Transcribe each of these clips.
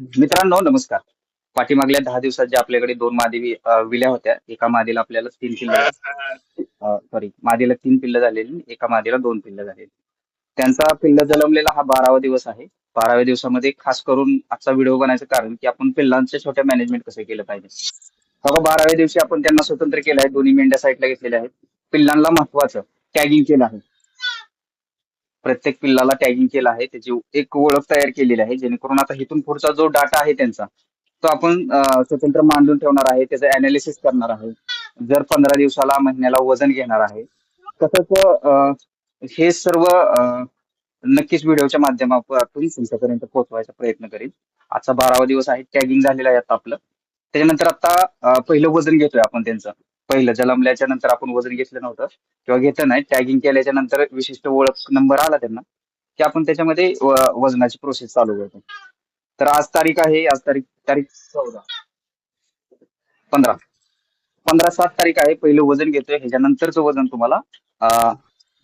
मित्रांनो नमस्कार. पाठीमागल्या दहा दिवसात ज्या आपल्याकडे दोन मादी विल्या होत्या एका मादीला आपल्याला तीन पिल्ल सॉरी मादीला तीन पिल्ल झालेली एका मादीला दोन पिल्ल झालेली. त्यांचा पिल्ल जन्मलेला हा बारावा दिवस आहे. बाराव्या दिवसामध्ये खास करून आजचा व्हिडिओ बनायचं कारण की आपण पिल्लांच्या छोट्या मॅनेजमेंट कसं केलं पाहिजे. बघा बाराव्या दिवशी आपण त्यांना स्वतंत्र केलं आहे. दोन्ही मेंढ्या साईडला घेतलेल्या आहेत. पिल्लांना महत्वाचं टॅगिंग केलं आहे. प्रत्येक पिल्लाला टॅगिंग केलं आहे. त्याची एक ओळख तयार केलेली आहे. जेणेकरून आता इथून पुढचा जो डाटा आहे त्यांचा तो आपण स्वतंत्र मांडून ठेवणार आहे. त्याचं अनालिसिस करणार आहे. जर पंधरा दिवसाला महिन्याला वजन घेणार आहे. तसंच हे सर्व नक्कीच व्हिडिओच्या माध्यमातून तुमच्यापर्यंत पोहोचवायचा प्रयत्न करेल आजचा बारावा दिवस आहे. टॅगिंग झालेला आहे आता आपलं. त्याच्यानंतर आता पहिलं वजन घेतोय आपण त्यांचं. पहिलं जन्मल्याच्या नंतर आपण वजन घेतलं नव्हतं. किंवा घेतलं नाही टॅगिंग केल्याच्यानंतर विशिष्ट ओळख नंबर आला त्यांना की आपण त्याच्यामध्ये वजनाची प्रोसेस चालू करतो. तर आज तारीख आहे आज तारीख तारीख चौदा. पंधरा. पंधरा सात तारीख आहे पहिलं वजन घेतोय ह्याच्यानंतरचं वजन तुम्हाला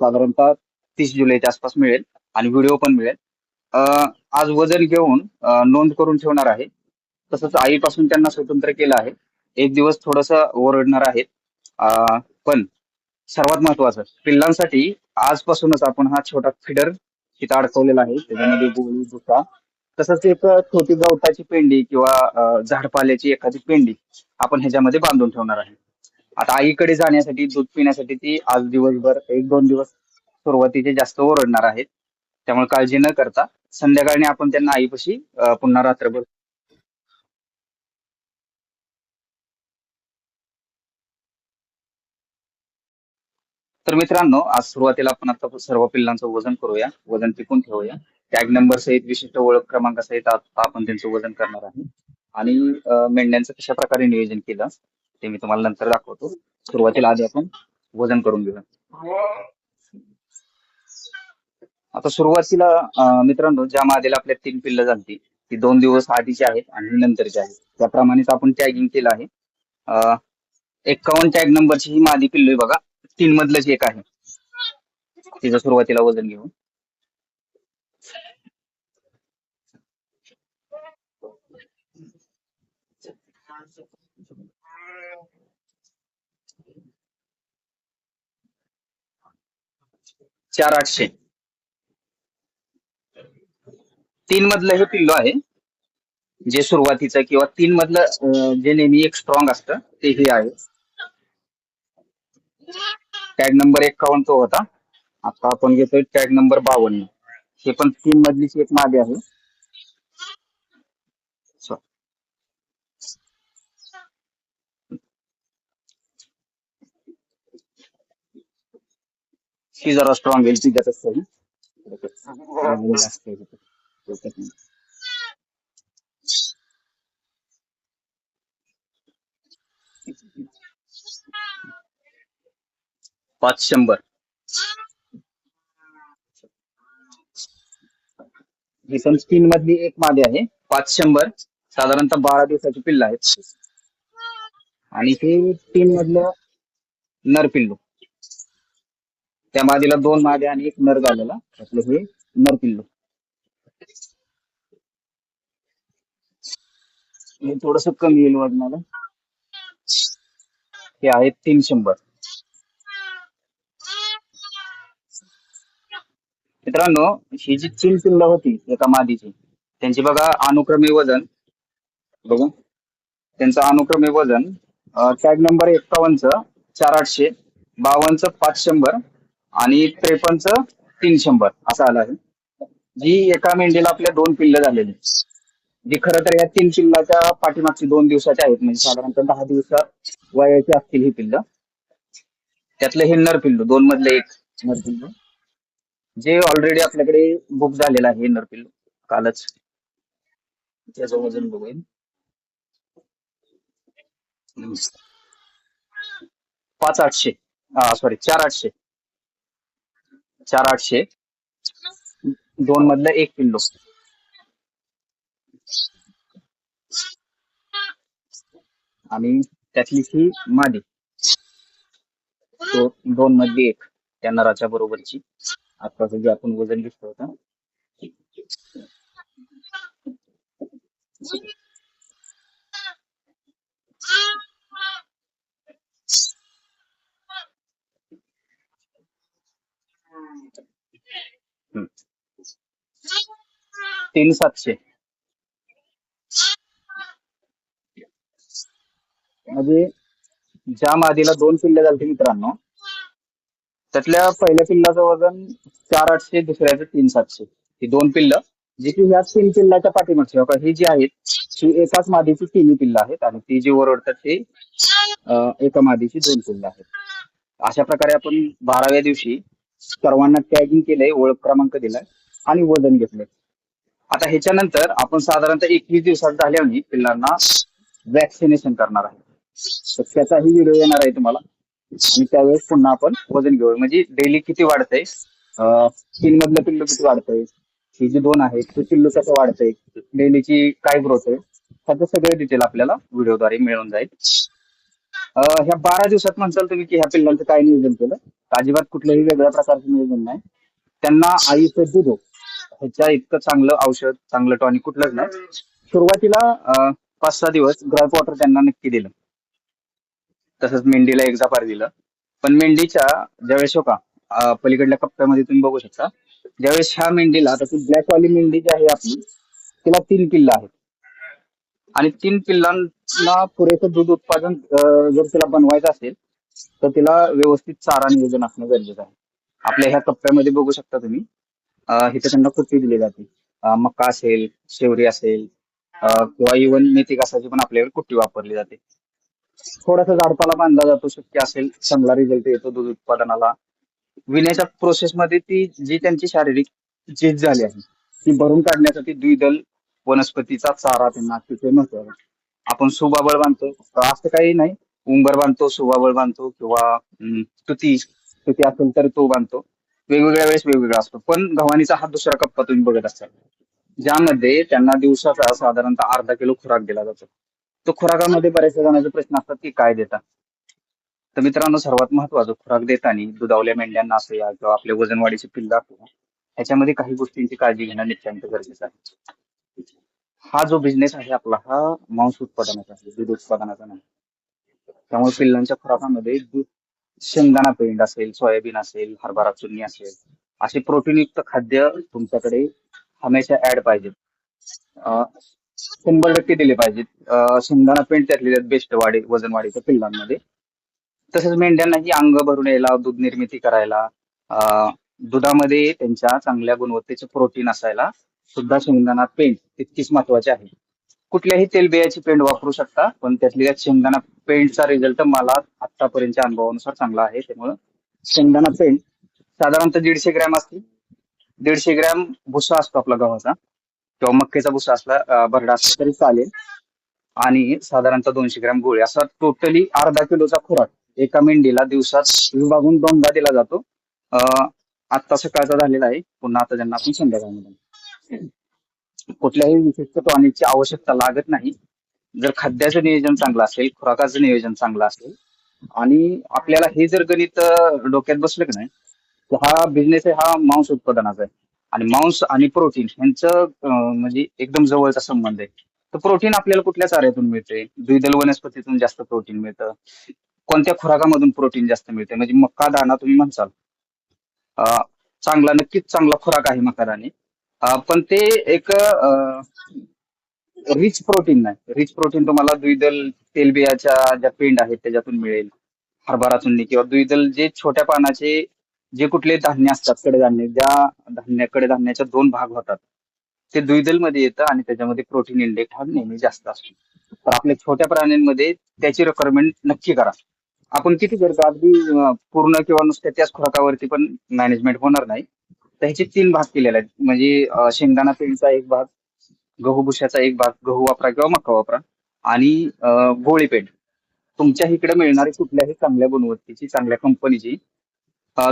साधारणतः तीस जुलैच्या आसपास मिळेल आणि व्हिडिओ पण मिळेल. अं, आज वजन घेऊन नोंद करून ठेवणार आहे. तसंच आईपासून त्यांना स्वतंत्र केलं आहे. एक दिवस थोडस ओरडणार आहेत. पण सर्वात महत्वाचं पिल्लांसाठी आजपासूनच आपण हा छोटा फिडर तिथं अडकवलेला आहे. त्याच्यामध्ये गोळी भुसा तसंच एक छोटी गवताची पेंडी किंवा झाडपाल्याची एखादी पेंडी आपण ह्याच्यामध्ये बांधून ठेवणार आहे. आता आईकडे जाण्यासाठी दूध पिण्यासाठी ती आज दिवसभर एक दोन दिवस सुरुवातीचे जास्त ओरडणार आहेत. त्यामुळे काळजी न करता संध्याकाळी आपण त्यांना आईपाशी पुन्हा रात्रभर तर मित्रांनो आज सुरुवातीला आपण आता सर्व पिल्लांचं वजन करूया. वजन टिकून ठेवूया. टॅग नंबर सहित विशिष्ट ओळख क्रमांकासहित आता आपण त्यांचं वजन करणार आहे. आणि मेंढ्यांचं कशा प्रकारे नियोजन केलं ते मी तुम्हाला नंतर दाखवतो. सुरुवातीला आधी आपण वजन करून घेऊया. आता सुरुवातीला मित्रांनो ज्या मादीला आपल्या तीन पिल्ल झाली ती दोन दिवस आधीची आहेत आणि नंतरची आहेत. त्याप्रमाणेच आपण टॅगिंग केलं आहे. एकावन्न एक्कावन्न टॅग नंबरची ही मादी पिल्लू आहे बघा. तीन मधलंच एक आहे तिचं सुरुवातीला वजन घेऊन चार आठशे. तीन मधलं हे पिल्लो आहे जे सुरुवातीचं किंवा तीन मधलं जे नेहमी एक स्ट्रॉंग असतं ते हे आहे. टॅग नंबर एक्कावन्न तो होता आता आपण घेतोय टॅग नंबर बावन्न हे पण तीन मधलीच एक मादी आहे ही जरा स्ट्रॉंग येईल ती जास्त आहे. Thank you. पाच शंभर. ही पण तीन मधली एक मादी आहे. पाच शंभर. साधारणतः बारा दिवसाची पिल्ल आहेत. आणि हे तीन मधलं नर पिल्लू. त्या मादीला दोन माद्या आणि एक नर झालेला. त्यातलं हे नर पिल्लू. हे थोडस कमी येईल वजनाला हे आहेत तीन शंभर. मित्रांनो ही जी तीन पिल्ल होती एका मादीची त्यांची बघा अनुक्रमे वजन बघू. त्यांचं अनुक्रमे वजन टॅग नंबर एक्कावन्नचं चार आठशे बावन्नचं पाच शंभर आणि त्रेपन्नचं तीन शंभर असं आलं आहे. जी एका मेंढीला आपल्या दोन पिल्ल झालेली जी खरं तर या तीन पिल्लाच्या पाठीमागची दोन दिवसाच्या आहेत म्हणजे साधारणतः दहा दिवसात वयाची असतील ही पिल्ल. त्यातलं हे नर पिल्लू दोन मधले एक नर पिल्लू. जे ऑलरेडी आपल्याकडे बुक झालेलं आहे नर कालच. त्याचं वजन बघूया पाच आठशे. सॉरी चार आठशे. चार आठशे. दोन मधलं एक किलो आणि त्यातली ही मादी. दोन मधली एक. त्या नराच्या बरोबरची. आत्ताच जे आपण वजन घेतलं होतं तीन सातशे. म्हणजे ज्या मादीला दोन पिल्ले झालते मित्रांनो त्यातल्या पहिल्या पिल्लाचं वजन चार आठशे दुसऱ्याचं तीन सातशे. ही दोन पिल्लं जी की ह्या तीन पिल्लाच्या पाठीमागची बघा ही जी आहेत ही एकाच मादीची तिन्ही पिल्लं आहेत आणि ती जी ओरडतात ते एका मादीची दोन पिल्लं आहेत. अशा प्रकारे आपण बाराव्या दिवशी सर्वांना टॅगिंग केलंय ओळख क्रमांक दिलाय आणि वजन घेतलंय. आता ह्याच्यानंतर आपण साधारणतः एकवीस दिवसात झाल्यावर पिल्लांना वॅक्सिनेशन करणार आहे. तर त्याचाही व्हिडिओ येणार आहे तुम्हाला. आणि त्यावेळेस पुन्हा आपण वजन घेऊ. म्हणजे डेली किती वाढतंय? तीन मधलं पिल्लू किती वाढतंय? ही जी दोन आहेत ते पिल्लू कसं वाढतंय? डेलीची काय ग्रोथ आहे? त्याचं सगळे डिटेल आपल्याला व्हिडिओद्वारे मिळून जाईल. ह्या बारा दिवसात म्हणसाल तुम्ही की ह्या पिल्लांचं काय नियोजन केलं? अजिबात कुठल्याही वेगळ्या प्रकारचं नियोजन नाही. त्यांना आईचं दूध हो. ह्याच्या इतकं चांगलं औषध चांगलं टॉनिक कुठलंच नाही. सुरुवातीला पाच सहा दिवस ग्राफ वॉटर त्यांना नक्की दिलं. तसंच मेंढीला एक्झापार दिलं. पण मेंढीच्या ज्यावेळेस हो का पलीकडल्या कप्प्यामध्ये तुम्ही बघू शकता ज्यावेळेस ह्या मेंढीला आता ब्लॅकवाली ब्लॅक वाली मेंढी जी आहे आपली तिला तीन पिल्ल आहेत. आणि तीन पिल्लांना पुरेसं दूध उत्पादन जर तिला बनवायचं असेल तर तिला व्यवस्थित चारा नियोजन असणं गरजेचं आहे. आपल्या ह्या कप्प्यामध्ये बघू शकता तुम्ही अं, इथे त्यांना कुट्टी दिली जाते. मका असेल शेवरी असेल किंवा इव्हन मेथी कासाची पण आपल्याकडे कुट्टी वापरली जाते. थोडासा झाडपाला बांधला जातो शक्य असेल चांगला रिझल्ट येतो दूध उत्पादनाला. विण्याच्या प्रोसेस मध्ये ती जी त्यांची शारीरिक झीज झाली आहे ती भरून काढण्यासाठी द्विदल वनस्पतीचा चारा त्यांना अतिशय महत्त्वाचा आपण सुबाबळ बांधतो असं काही नाही उंबर बांधतो सुबाबळ बांधतो किंवा तुती तुती असेल तर तो बांधतो. वेगवेगळ्या वेळेस वेगवेगळा असतो पण गव्हाणीचा हा दुसरा कप्पा तुम्ही बघत असाल. ज्यामध्ये त्यांना दिवसाचा साधारणतः अर्धा किलो खुराक दिला जातो. तो खुराकामध्ये बऱ्याचशा जणांचे प्रश्न असतात की काय देता? तर मित्रांनो सर्वात महत्वाचं खुराक देताना दुधावल्या मेंढ्यांना असू या किंवा आपले वजनवाढीचे पिल्ल असो ह्याच्यामध्ये काही गोष्टींची काळजी घेणं नित्यांत गरजेचं आहे. हा जो बिझनेस आहे आपला हा मांस उत्पादनाचा आहे दूध उत्पादनाचा नाही. त्यामुळे पिल्लांच्या खुराकामध्ये दूध शेंगदाणा पेंड असेल सोयाबीन असेल हरभरा चुन्नी असेल असे प्रोटीनयुक्त खाद्य तुमच्याकडे हमेशा ऍड पाहिजेत. अं, शंभर टक्के दिले पाहिजेत. अं, शेंगदाणा पेंट त्यातले त्यात बेस्ट वाढे वजन वाढीच्या पिल्लांमध्ये. तसेच मेंढ्यांनाही अंग भरून यायला दूध निर्मिती करायला अं, दुधामध्ये त्यांच्या चांगल्या गुणवत्तेचे प्रोटीन असायला सुद्धा शेंगदाणा पेंट तितकीच महत्वाची आहे. कुठल्याही तेलबियाची पेंट वापरू शकता पण त्यातली त्यात शेंगदाणा पेंटचा रिझल्ट मला आतापर्यंतच्या अनुभवानुसार चांगला आहे. त्यामुळं शेंगदाणा पेंट साधारणतः दीडशे ग्रॅम असतील. दीडशे ग्रॅम भुसा असतो आपला गव्हाचा. किंवा मक्केचा भुसा असला भरडा असला तरी चालेल. आणि साधारणतः दोनशे ग्रॅम गोळी. असा टोटली अर्धा किलोचा खुराक. एका मेंढीला दिवसात विभागून दोनदा दिला जातो. अं, आत्ता सकाळचा झालेला आहे. पुन्हा आता ज्यांना आपण संध्याकाळमध्ये कुठल्याही विशिष्ट टॉनिकची आवश्यकता लागत नाही. जर खाद्याचं नियोजन चांगलं असेल खुराकाचं नियोजन चांगलं असेल आणि आपल्याला हे जर गणित डोक्यात बसलं की नाही तर हा बिझनेस आहे हा मांस उत्पादनाचा आहे. आणि मांस आणि प्रोटीन यांचं म्हणजे एकदम जवळचा संबंध आहे. तर प्रोटीन आपल्याला कुठल्या चाऱ्यातून मिळते द्विदल वनस्पतीतून जास्त प्रोटीन मिळतं. कोणत्या खुराकामधून प्रोटीन जास्त मिळते म्हणजे मक्का दाणा तुम्ही म्हणसाल अं, चांगला नक्कीच चांगला खुराक आहे मका दाणे पण ते एक रिच प्रोटीन नाही. रिच प्रोटीन तुम्हाला द्विदल तेलबियाच्या ज्या पेंड आहेत त्याच्यातून मिळेल. हरभरातून किंवा द्विदल जे छोट्या पानाचे जे कुठले धान्य असतात कडधान्य ज्या धान्य कडधान्याच्या दोन भाग होतात ते द्विदलमध्ये येतं आणि त्याच्यामध्ये प्रोटीन इंडेक्स हा नेहमी जास्त असतो. तर आपल्या छोट्या प्राण्यांमध्ये त्याची रिक्वायरमेंट नक्की करा. आपण किती करतो अगदी पूर्ण किंवा नुसत्या त्याच खुराकावरती पण मॅनेजमेंट होणार नाही तर ह्याचे तीन भाग केलेले आहेत. म्हणजे शेंगदाणा पेंडचा एक भाग गहू भुशाचा एक भाग गहू वापरा किंवा मका वापरा आणि गोळी पेंड. तुमच्या इकडे मिळणारी कुठल्याही चांगल्या गुणवत्तेची चांगल्या कंपनीची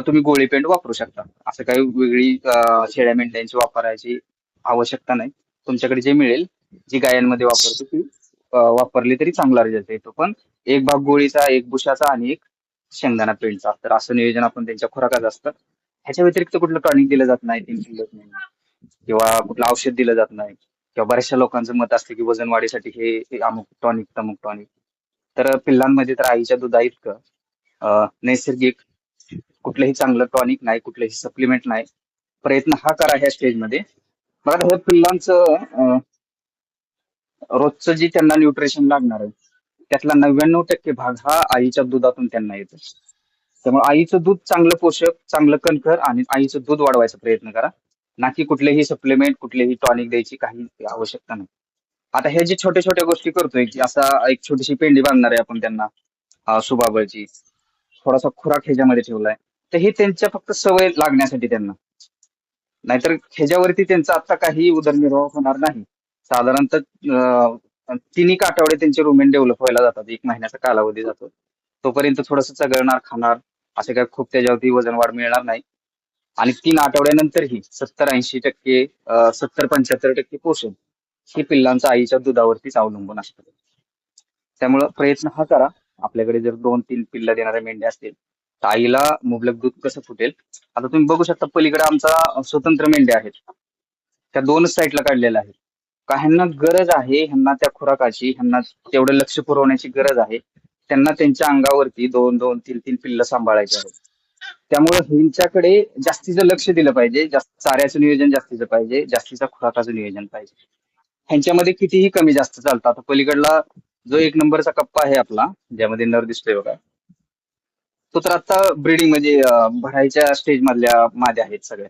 तुम्ही गोळी पेंट वापरू शकता. असं काही वेगळी शेळ्या मेंढ्यांची वापरायची आवश्यकता नाही. तुमच्याकडे जे मिळेल जी गायांमध्ये वापरतो ती वापरली तरी चांगला रिझल्ट येतो. पण एक भाग गोळीचा एक बुशाचा आणि एक शेंगदाणा पेंटचा. तर असं नियोजन आपण त्यांच्या खुराकात असतं. ह्याच्या व्यतिरिक्त कुठलं टॉनिक दिलं जात नाही किंवा कुठलं औषध दिलं जात नाही. किंवा बऱ्याचशा लोकांचं मत असतं की वजन वाढीसाठी हे अमुक टॉनिक तमुक टॉनिक. तर पिल्लांमध्ये तर आईच्या दुधा इतकं नैसर्गिक कुठलंही चांगलं टॉनिक नाही कुठलंही सप्लिमेंट नाही. प्रयत्न हा करा ह्या स्टेजमध्ये मला आता ह्या पिल्लांचं रोजचं जे त्यांना न्यूट्रिशन लागणार आहे त्यातला नव्याण्णव टक्के भाग हा आईच्या दुधातून त्यांना येतो. त्यामुळे आईचं दूध चांगलं पोषक चांगलं कणखर आणि आईचं दूध वाढवायचा प्रयत्न करा. ना की कुठलेही सप्लिमेंट कुठलेही टॉनिक द्यायची काही आवश्यकता नाही. आता हे जे छोट्या छोट्या गोष्टी करतोय की असा एक छोटीशी पेंडी बांधणार आहे आपण त्यांना सुबाबळची थोडासा खुराक ह्याच्यामध्ये ठेवलाय. तर हे त्यांच्या फक्त सवय लागण्यासाठी त्यांना. नाहीतर ह्याच्यावरती त्यांचा आता काही उदरनिर्वाह होणार नाही. साधारणतः तिन्ही तीन एक आठवडे त्यांचे रुमेन डेव्हलप व्हायला जातात. एक महिन्याचा कालावधी जातो. तोपर्यंत थोडंसं चघळणार खाणार असे काय खूप त्याच्यावरती वजन वाढ मिळणार नाही. आणि तीन आठवड्यानंतरही सत्तर ऐंशी टक्के सत्तर पंच्याहत्तर टक्के पोषण हे पिल्लांचं आईच्या दुधावरतीच अवलंबून असतं. त्यामुळं प्रयत्न हा करा. आपल्याकडे जर दोन तीन पिल्ला देणाऱ्या मेंढ्या असतील तर आईला मुबलक दूध कसं फुटेल? आता तुम्ही बघू शकता पलीकडे आमचा स्वतंत्र मेंढ्या आहेत. त्या दोनच साईडला काढलेल्या आहेत का ह्यांना गरज आहे ह्यांना त्या खुराकाची ह्यांना तेवढं लक्ष पुरवण्याची गरज आहे. त्यांना त्यांच्या अंगावरती दोन दोन तीन तीन पिल्ल सांभाळायची आहेत. त्यामुळे ह्यांच्याकडे जास्तीचं लक्ष दिलं पाहिजे जास्त चाऱ्याचं नियोजन जास्तीचं पाहिजे जास्तीचं खुराकाचं नियोजन पाहिजे. ह्यांच्यामध्ये कितीही कमी जास्त चालतं आता पलीकडला जो एक नंबरचा कप्पा आहे आपला ज्यामध्ये नर दिसतोय बघा. तो तर आता ब्रीडिंग म्हणजे भरायच्या स्टेज मधल्या माद्या आहेत सगळ्या.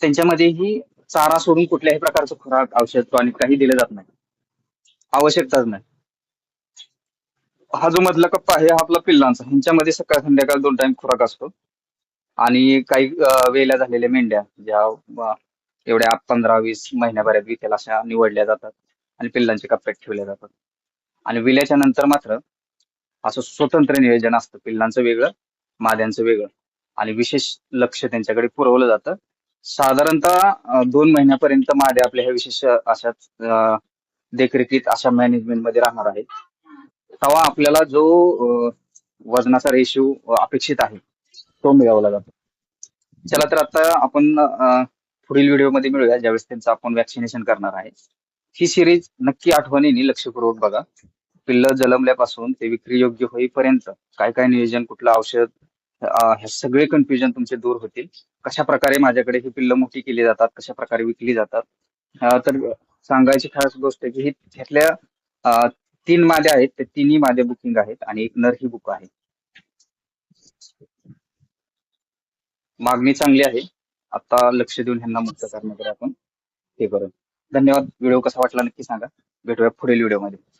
त्यांच्यामध्येही चारा सोडून कुठल्याही प्रकारचं खुराक औषध टॉनिक काही दिलं जात नाही. आवश्यकताच नाही. हा जो मधला कप्पा आहे हा आपला पिल्लांचा. ह्यांच्यामध्ये सकाळ संध्याकाळ दोन टाइम खुराक असतो. आणि काही वेल्या झालेल्या मेंढ्या ज्या एवढ्या पंधरा वीस महिन्याभरात विकेल अशा निवडल्या जातात. आणि पिल्लांच्या कप्प्यात ठेवल्या जातात. आणि विल्याच्या नंतर मात्र असं स्वतंत्र नियोजन असतं. पिल्लांचं वेगळं माद्यांचं वेगळं. आणि विशेष लक्ष त्यांच्याकडे पुरवलं जातं. साधारणतः दोन महिन्यापर्यंत माद्या आपल्या ह्या विशेष अशाच देखरेखीत अशा मॅनेजमेंटमध्ये राहणार आहेत. तेव्हा आपल्याला जो वजनाचा रेशो अपेक्षित आहे तो मिळवला जातो. चला तर आता आपण पुढील व्हिडिओमध्ये मिळूया ज्यावेळेस त्यांचं आपण वॅक्सिनेशन करणार आहे. ही सिरीज नक्की आठवणीने लक्षपूर्वक बघा. पिल्लं जन्मल्यापासून ते विक्री योग्य होईपर्यंत काय काय नियोजन कुठलं औषध हे सगळे कन्फ्युजन तुमचे दूर होतील. कशा प्रकारे माझ्याकडे ही पिल्लं मोठी केली जातात कशा प्रकारे विकली जातात. तर सांगायची खास गोष्ट आहे की ही त्यातल्या तीन माद्या आहेत ते तिन्ही माद्या बुकिंग आहेत आणि एक नर ही बुक आहे. मागणी चांगली आहे. आता लक्ष देऊन ह्यांना मुक्त करण्याकडे आपण हे करू. धन्यवाद. व्हिडिओ कसा वाटला नक्की सांगा. भेटूया पुढील व्हिडिओमध्ये.